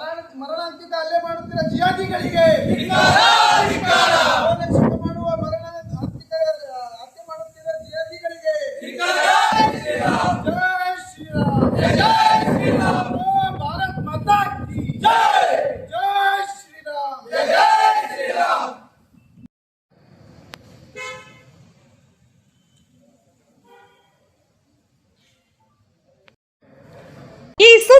ಮರಣ ಮರಣಾಂತಿಕ ಹಲ್ಲೆ ಮಾಡುತ್ತಿರುವ ಜಿಹಾದಿಗಳಿಗೆ.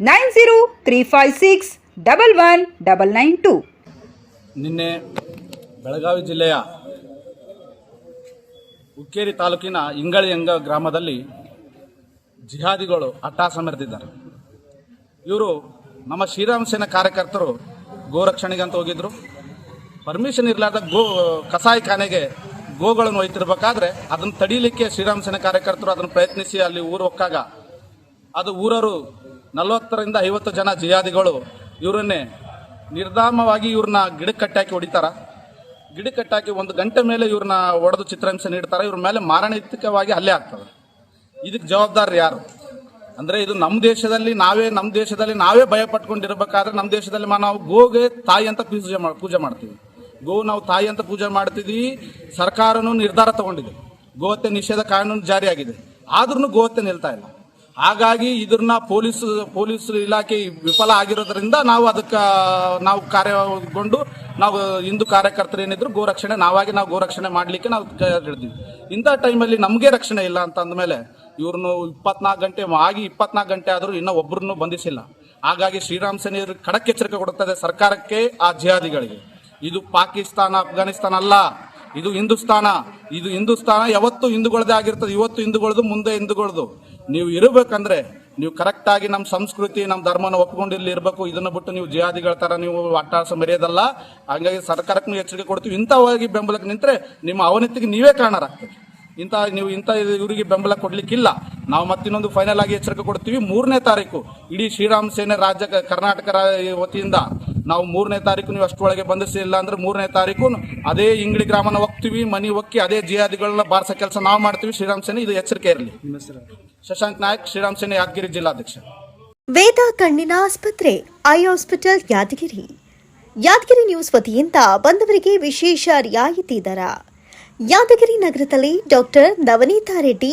nine zero three five six double one double nine two. ನಿನ್ನೆ ಬೆಳಗಾವಿ ಜಿಲ್ಲೆಯ ಹುಕ್ಕೇರಿ ತಾಲೂಕಿನ ಇಂಗಳಿ ಎಂಗ ಗ್ರಾಮದಲ್ಲಿ ಜಿಹಾದಿಗಳು ಅಟ್ಟಾಸ ಮೆರೆದಿದ್ದಾರೆ ಇವರು ನಮ್ಮ ಶ್ರೀರಾಮ ಸೇನಾ ಕಾರ್ಯಕರ್ತರು ಗೋರಕ್ಷಣೆಗೆ ಅಂತ ಹೋಗಿದ್ರು. ಪರ್ಮಿಷನ್ ಇರಲಾರ್ದ ಗೋ ಕಸಾಯಿಖಾನೆಗೆ ಗೋಗಳನ್ನು ಒಯ್ತಿರ್ಬೇಕಾದ್ರೆ ಅದನ್ನು ತಡೀಲಿಕ್ಕೆ ಶ್ರೀರಾಮ ಸೇನಾ ಕಾರ್ಯಕರ್ತರು ಅದನ್ನು ಪ್ರಯತ್ನಿಸಿ ಅಲ್ಲಿ ಊರು ಹೊಕ್ಕಾಗ ಅದು ಊರರು ನಲವತ್ತರಿಂದ ಐವತ್ತು ಜನ ಜಿಯಾದಿಗಳು ಇವರನ್ನೇ ನಿರ್ಧಾಮವಾಗಿ ಇವ್ರನ್ನ ಗಿಡಕ್ಕೆ ಕಟ್ಟಾಕಿ ಹೊಡಿತಾರ. ಗಿಡಕ್ಕೆ ಕಟ್ಟಾಕಿ ಒಂದು ಗಂಟೆ ಮೇಲೆ ಇವ್ರನ್ನ ಒಡೆದು ಚಿತ್ರಹಿಂಸೆ ನೀಡ್ತಾರೆ. ಇವ್ರ ಮೇಲೆ ಮಾರಣಾಂತಿಕವಾಗಿ ಹಲ್ಲೆ ಆಗ್ತದೆ. ಇದಕ್ಕೆ ಜವಾಬ್ದಾರಿ ಯಾರು? ಅಂದ್ರೆ ಇದು ನಮ್ಮ ದೇಶದಲ್ಲಿ ನಾವೇ ನಮ್ಮ ದೇಶದಲ್ಲಿ ನಾವೇ ಭಯ ಪಟ್ಕೊಂಡಿರ್ಬೇಕಾದ್ರೆ ನಮ್ಮ ದೇಶದಲ್ಲಿ ನಾವು ಗೋಗೆ ತಾಯಿ ಅಂತ ಪೂಜೆ ಪೂಜೆ ಮಾಡ್ತೀವಿ. ಗೋ, ನಾವು ತಾಯಿ ಅಂತ ಪೂಜೆ ಮಾಡ್ತಿದ್ವಿ. ಸರ್ಕಾರನು ನಿರ್ಧಾರ ತಗೊಂಡಿದೆ. ಗೋಹತ್ಯೆ ನಿಷೇಧ ಕಾನೂನು ಜಾರಿಯಾಗಿದೆ. ಆದ್ರೂ ಗೋಹತ್ಯೆ ನಿಲ್ತಾ ಇಲ್ಲ. ಹಾಗಾಗಿ ಇದನ್ನ ಪೊಲೀಸ್ ಪೊಲೀಸ್ ಇಲಾಖೆ ವಿಫಲ ಆಗಿರೋದ್ರಿಂದ ನಾವು ಅದಕ್ಕೆ, ನಾವು ಕಾರ್ಯಗೊಂಡು ನಾವು ಹಿಂದೂ ಕಾರ್ಯಕರ್ತರು ಏನಿದ್ರು ಗೋರಕ್ಷಣೆ, ನಾವಾಗಿ ನಾವು ಗೋರಕ್ಷಣೆ ಮಾಡಲಿಕ್ಕೆ ನಾವು ಹಿಡಿದ್ವಿ. ಇಂಥ ಟೈಮಲ್ಲಿ ನಮಗೆ ರಕ್ಷಣೆ ಇಲ್ಲ ಅಂತ ಅಂದಮೇಲೆ ಇವ್ರನ್ನು ಇಪ್ಪತ್ನಾಲ್ಕು ಗಂಟೆ, ಆಗಿ ಇಪ್ಪತ್ನಾಲ್ಕು ಗಂಟೆ ಆದರೂ ಇನ್ನೂ ಒಬ್ಬರನ್ನು ಬಂಧಿಸಿಲ್ಲ. ಹಾಗಾಗಿ ಶ್ರೀರಾಮ್ ಸೇನೆ ಖಡಕ್ ಎಚ್ಚರಿಕೆ ಕೊಡುತ್ತದೆ ಸರ್ಕಾರಕ್ಕೆ ಆ ಜಿಹಾದಿಗಳಿಗೆ. ಇದು ಪಾಕಿಸ್ತಾನ, ಅಫ್ಘಾನಿಸ್ತಾನ ಅಲ್ಲ, ಇದು ಹಿಂದೂಸ್ತಾನ. ಇದು ಹಿಂದೂಸ್ತಾನ ಯಾವತ್ತು ಹಿಂದೂಗಳದೇ ಆಗಿರ್ತದೆ, ಇವತ್ತು ಹಿಂದೂಗಳದು, ಮುಂದೆ ಹಿಂದೂಗಳದು. ನೀವು ಇರಬೇಕಂದ್ರೆ ನೀವು ಕರೆಕ್ಟಾಗಿ ನಮ್ಮ ಸಂಸ್ಕೃತಿ, ನಮ್ಮ ಧರ್ಮನ ಒಪ್ಕೊಂಡು ಇಲ್ಲಿ ಇರಬೇಕು. ಇದನ್ನ ಬಿಟ್ಟು ನೀವು ಜಿಹಾದಿಗಳ ತರ ನೀವು ಅಟ್ಟಾಸ ಮರೆಯೋದಲ್ಲ. ಹಾಗಾಗಿ ಸರ್ಕಾರಕ್ಕೆ ಎಚ್ಚರಿಕೆ ಕೊಡ್ತೀವಿ. ಇಂಥವಾಗಿ ಬೆಂಬಲಕ್ಕೆ ನಿಂತರೆ ನಿಮ್ಮ ಅವನತಿಗೆ ನೀವೇ ಕಾರಣರಾಗ್ತದೆ ಇಂಥ ನೀವು ಇಂಥ ಇವರಿಗೆ ಬೆಂಬಲ ಕೊಡ್ಲಿಕ್ಕಿಲ್ಲ. ನಾವು ಮತ್ತಿನ್ನೊಂದು ಫೈನಲ್ ಆಗಿ ಎಚ್ಚರಿಕೆ ಕೊಡ್ತೀವಿ. ಮೂರನೇ ತಾರೀಕು ಇಡೀ ಶ್ರೀರಾಮ್ ಸೇನೆ ರಾಜ್ಯ ಕರ್ನಾಟಕ ವತಿಯಿಂದ ನಾವು ಮೂರನೇ ತಾರೀಕು ನೀವು ಅಷ್ಟೊಳಗೆ ಬಂಧಿಸಿಲ್ಲ ಅಂದ್ರೆ ಮೂರನೇ ತಾರೀಕು ಅದೇ ಇಂಗ್ಳಿ ಗ್ರಾಮನ ಹೋಗ್ತೀವಿ ಮನಿ ಒಕ್ಕಿ ಅದೇ ಜಿಹಾದಿಗಳನ್ನ ಬಾರಿಸೋ ಕೆಲಸ ನಾವು ಮಾಡ್ತೀವಿ. ಶ್ರೀರಾಮ್ ಸೇನೆ ಇದು ಎಚ್ಚರಿಕೆ ಇರಲಿ. ಶಶಾಂಕ್ ನಾಯಕ್, ಶ್ರೀರಾಮ್ ಸೇನೆ ಯಾದಗಿರಿ ಜಿಲ್ಲಾಧ್ಯಕ್ಷ. ವೇದ ಕಣ್ಣಿನ ಆಸ್ಪತ್ರೆ, eye hospital, Yadgiri. Yadgiri news ವತಿಯಿಂದ ಬಂದವರಿಗೆ ವಿಶೇಷ ರಿಯಾಯಿತಿ ದರ. ಯಾದಗಿರಿ ನಗರದಲ್ಲಿ ಡಾಕ್ಟರ್ ನವನೀತಾ ರೆಡ್ಡಿ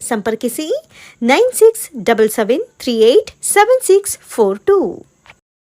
ಸಂಪರ್ಕಿಸಿ nine six double seven three eight seven six four two